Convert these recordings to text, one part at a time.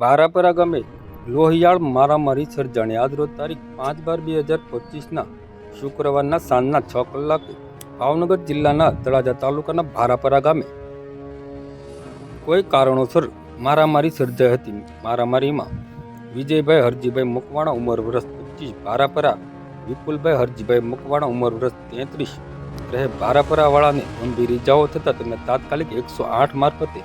બારાપરા ગામે લોહિયાળ મારામારી સર્જાણી. આજરોજ તારીખ પાંચ બાર બે હજાર પચીસના શુક્રવારના સાંજના છ કલાકે ભાવનગર જિલ્લાના તળાજા તાલુકાના ભારાપરા ગામે કોઈ કારણોસર મારામારી સર્જાઈ હતી. મારામારીમાં વિજયભાઈ હરજીભાઈ મકવાણા ઉંમર વર્ષ પચીસ ભારાપરા વિપુલભાઈ હરજીભાઈ મકવાણા ઉંમર વર્ષ તેત્રીસ. રહે ભારાપરાવાળાને ગંભીર ઇજાઓ થતાં તેમને તાત્કાલિક એકસો આઠ મારફતે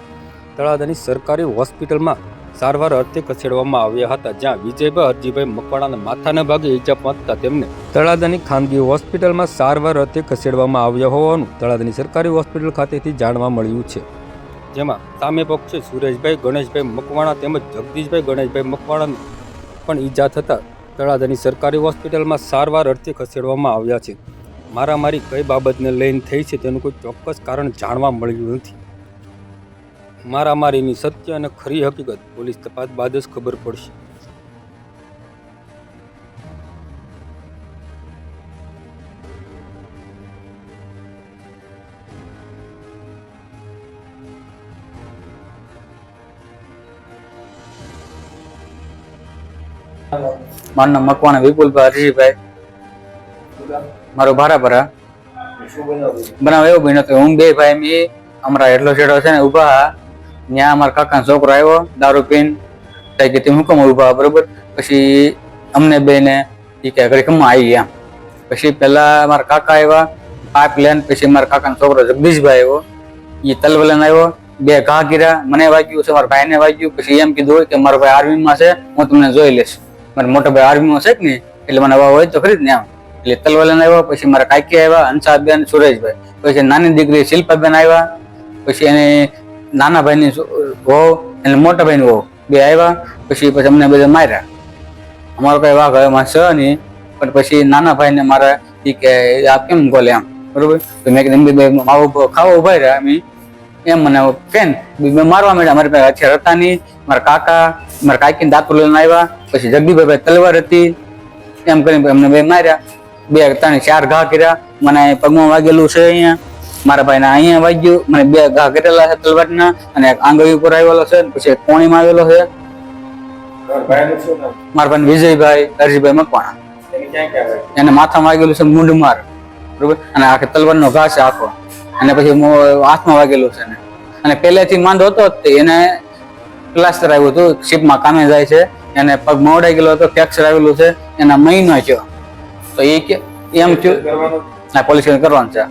તળાજાની સરકારી હોસ્પિટલમાં સારવાર અર્થે ખસેડવામાં આવ્યા હતા, જ્યાં વિજયભાઈ હરજીભાઈ મકવાણાના માથાના ભાગે ઈજા પહોંચતા તેમને તળાદાની ખાનગી હોસ્પિટલમાં સારવાર અર્થે ખસેડવામાં આવ્યા હોવાનું તળાદાની સરકારી હોસ્પિટલ ખાતેથી જાણવા મળ્યું છે. જેમાં સામે પક્ષે સુરેશભાઈ, ગણેશભાઈ મકવાણા તેમજ જગદીશભાઈ, ગણેશભાઈ મકવાણાને પણ ઈજા થતાં તળાદાની સરકારી હોસ્પિટલમાં સારવાર અર્થે ખસેડવામાં આવ્યા છે. મારામારી કઈ બાબતને લઈને થઈ છે તેનું કોઈ ચોક્કસ કારણ જાણવા મળ્યું નથી. મારામારીની સત્ય અને ખરી હકીકત પોલીસ તપાસ બાદ જ ખબર પડશે. મારું નામ મકવાણા વિપુલભાઈ હરીભાઈ મારો ભારાપરા બનાવ એવો બન્યો હતો હું બે ભાઈ એ અમારા એટલો છેડો છે ને ઊભા ત્યાં અમારા કાકાનો છોકરો આવ્યો, દારૂ પીન. થાય કે તે હુકમ ઊભા બરોબર? પછી અમને બે ને એ કે ઘરે કમમાં આવી ગયા. પછી પેલા અમારા કાકા આવ્યા, પાક લેન પછી મારા કાકાનો છોકરો જગદીશભાઈ આવ્યો. એ તલવલન આવ્યો, બે ઘા ગીરા મને વાગ્યું છે, મારા ભાઈને વાગ્યું. પછી એમ કીધું કે મારો ભાઈ આર્મીમાં છે, હું તમને જોઈ લઈશ. મારા મોટા ભાઈ આર્મીમાં છે કે નહીં? એટલે મને હવે હોય તો ખરી જ ને આમ એટલે તલવલન આવ્યો, પછી મારા કાકી આવ્યા, હંસાબેન, સુરેશભાઈ. પછી નાની દીકરી શિલ્પાબેન આવ્યા. પછી એને નાના ભાઈની વહુ એટલે મોટા ભાઈની વહુ. બે આવ્યા, પછી પછી અમને બધા માર્યા. અમારો કઈ વાઘ હવે છે નહીં, પણ પછી નાના ભાઈને મારા એ કે, આ કેમ બોલે આમ? બરોબર? તો મેં કીધું બી માવો ખાવા ઊભા રહ્યા અમે. એમ મને કેમ? મેં મારવા માંડ્યા. મારી પાસે હથિયાર હતા નહીં. મારા કાકા, મારા કાકીને દાતુ લઈને આવ્યા. પછી જગદીભાઈ તલવાર હતી. એમ કરીને અમને બે માર્યા. બે ત્રણ ચાર ઘા કર્યા. મને પગમાં વાગેલું છે અહીંયા. મારા ભાઈને અહીંયા વાગ્યું, મને બે ઘા કરેલા છે તલવારના અને આંગળી ઉપર આવેલો છે, પછી એક કોણીમાં આવેલો છે. મારા ભાઈ વિજયભાઈ, હરજીભાઈ મકવાણા. એને માથામાં વાગેલું છે મૂંઢ માર, બરોબર? અને આખે તલવારનો ઘા છે આખો. અને પછી હાથમાં વાગેલું છે અને પહેલેથી માંદો હતો એને પ્લાસ્ટર આવ્યું હતું, શીપમાં કામે જાય છે. એને પગ મોડાઈ ગયેલો હતો, ફ્રેક્ચર આવેલું છે, એના મહિનો થયો. તો એ એમ થયું ના, પોલીસ કરવાનું છે.